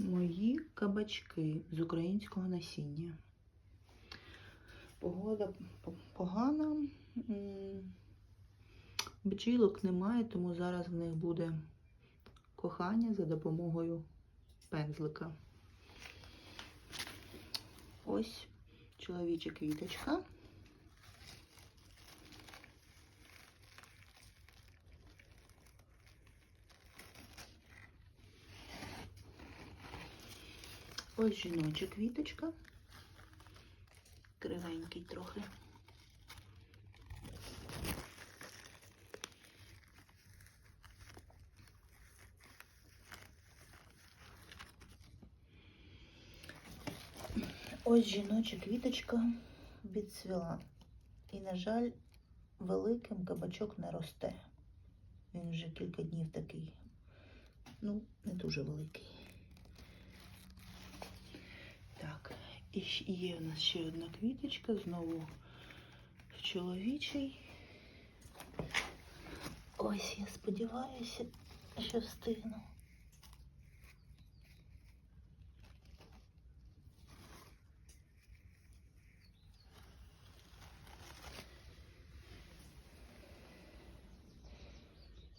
мої кабачки з українського насіння. Погода погана. Бджілок немає, тому зараз в них буде кохання за допомогою пензлика. Ось чоловіча квіточка. Ось жіноча квіточка. Кривенький трохи. Ось жіноча квіточка відцвіла. І, на жаль, великим кабачок не росте. Він вже кілька днів такий. Ну, не дуже великий. І є в нас ще одна квіточка, знову в чоловічий. Ось я сподіваюся, що встигну.